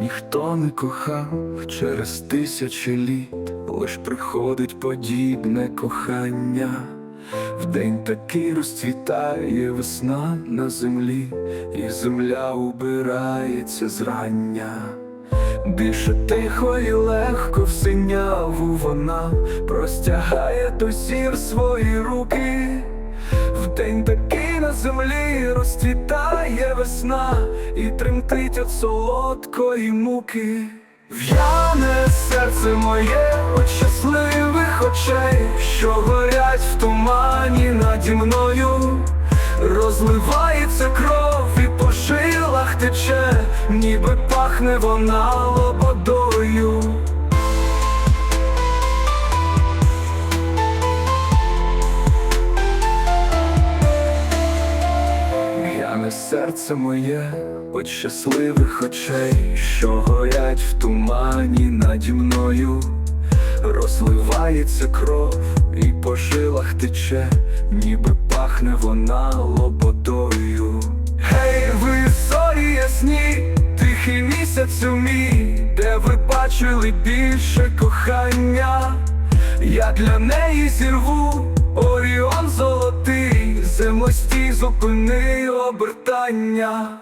ніхто не кохав через тисячі літ, лиш приходить подібне кохання. Вдень такий розцвітає весна на землі, і земля убирається зрання. Дише тихо і легко в синяву вона простягає до зір свої руки. Вдень такий на землі розцвітає весна і тремтить від солодкої муки. В'яне серце моє от щасливих очей, що горять в тумані наді мною, розливається кров і по жилах тече, ніби пахне вона лободою. Серце моє от щасливих очей, що горять в тумані наді мною, розливається кров і по жилах тече, ніби пахне вона лободою. Гей, ви зорі ясні, тихий місяцю мій, де ви бачили більше кохання, я для неї зірву Оріон золотий, зупини обертання.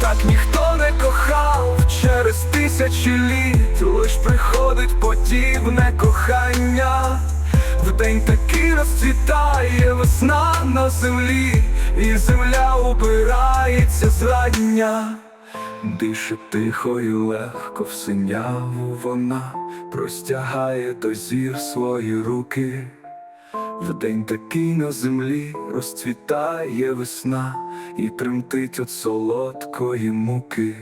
Так ніхто не кохав через тисячі літ, лиш приходить подібне кохання. Вдень такий розцвітає весна на землі, і земля убирається зрання. Дише тихо і легко в синяву вона простягає до зір свої руки. Вдень такий на землі розцвітає весна і тремтить від солодкої муки.